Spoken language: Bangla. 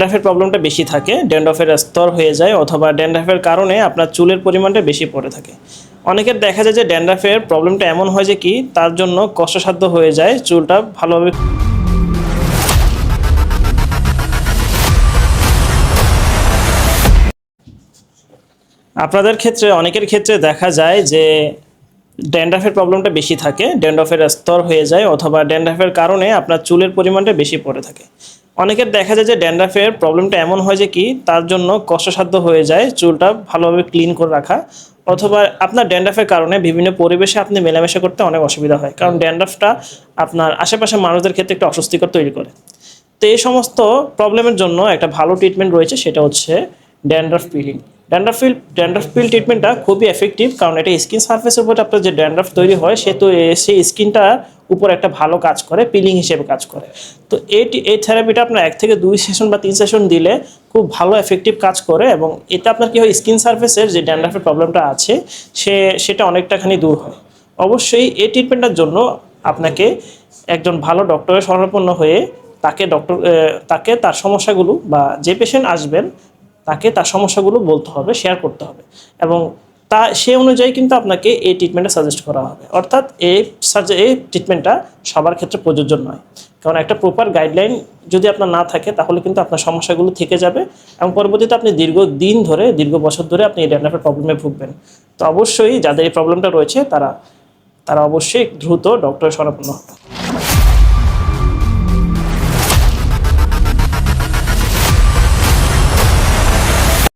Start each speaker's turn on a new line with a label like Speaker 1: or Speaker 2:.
Speaker 1: ড্যান্ড্রাফের প্রবলেমটা বেশি থাকে, ড্যান্ড্রফের স্তর হয়ে যায় অথবা ড্যান্ড্রাফের কারণে আপনার চুলের পরিমাণটা বেশি পড়ে থাকে। অনেকের দেখা যায় যে ড্যান্ড্রাফের প্রবলেমটা এমন হয় যে কি, তার জন্য কষ্টসাধ্য হয়ে যায় চুলটা ভালোভাবে আপনাদের ক্ষেত্রে, অনেকের ক্ষেত্রে দেখা যায় যে ড্যান্ড্রাফের প্রবলেমটা বেশি থাকে, ড্যান্ড্রফের স্তর হয়ে যায় অথবা ড্যান্ড্রাফের কারণে আপনার চুলের পরিমাণটা বেশি পড়ে থাকে। অনেকের দেখা যায় যে ড্যান্ড্রাফের প্রবলেমটা এমন হয় যে কি, তার জন্য কষ্টসাধ্য হয়ে যায় চুলটা ভালোভাবে ক্লিন করে রাখা। অথবা আপনার ড্যান্ড্রাফের কারণে বিভিন্ন পরিবেশে আপনি মেলামেশা করতে অনেক অসুবিধা হয়। কারণ ড্যান্ড্রাফটা আপনার আশেপাশের মানুষদের ক্ষেত্রে একটু অস্বস্তিকর তৈরি করে। তো এই সমস্ত প্রবলেমের জন্য একটা ভালো ট্রিটমেন্ট রয়েছে, সেটা হচ্ছে dandruff peeling dandruff peel dandruff peel ট্রিটমেন্টটা খুবই এফেক্টিভ কারণ এটা স্কিন সার্ফেসের উপর আপনার যে ড্যান্ড্রাফ তৈরি হয়, সে তো সেই স্কিনটার উপর একটা ভালো কাজ করে পিলিং হিসেবে কাজ করে। তো এই এই থেরাপিটা আপনার এক থেকে দুই সেশন বা তিন সেশন দিলে খুব ভালো এফেক্টিভ কাজ করে এবং এতে আপনার কি হয় স্কিন সার্ফেসের যে ড্যান্ড্রাফের প্রবলেমটা আছে, সে, সেটা অনেকটাখানি দূর হয়। অবশ্যই এই ট্রিটমেন্টটার জন্য আপনাকে একজন ভালো ডক্টরের শরণাপন্ন হয়ে তাকে ডক্টর তাকে তার সমস্যাগুলো বা যে পেশেন্ট আসবেন, তাকে তার সমস্যাগুলো বলতে হবে শেয়ার করতে হবে। এবং তা সে অনুযায়ী কিন্তু আপনাকে এই ট্রিটমেন্টটা সাজেস্ট করা হবে। অর্থাৎ এই সার্জ- এই ট্রিটমেন্টটা সবার ক্ষেত্রে প্রযোজ্য নয়। কারণ একটা প্রপার গাইডলাইন যদি আপনার না থাকে, তাহলে কিন্তু আপনার সমস্যাগুলো থেকে যাবে এবং পরবর্তীতে আপনি দীর্ঘ দিন ধরে, দীর্ঘ বছর ধরে আপনি এই ড্যান্ড্রাফের প্রবলেমে ভুগবেন। তো অবশ্যই যাদের এই প্রবলেমটা রয়েছে, তারা তারা অবশ্যই দ্রুত ডক্টরের শরণাপন্ন হবে